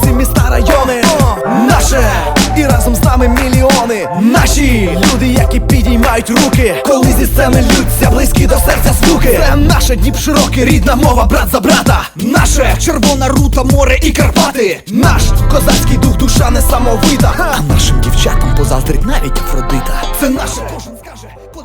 вулиці, міста, райони Наше і разом з нами мільйони. Наші люди, які підіймають руки, коли зі сцени лються, близькі до серця стуки. Це наше дніп широкий, рідна мова, брат за брата. Наше червона рута, море і Карпати. Наш козацький дух, душа несамовита. А нашим дівчатам позаздрить навіть Афродита. Це наше кожен скаже.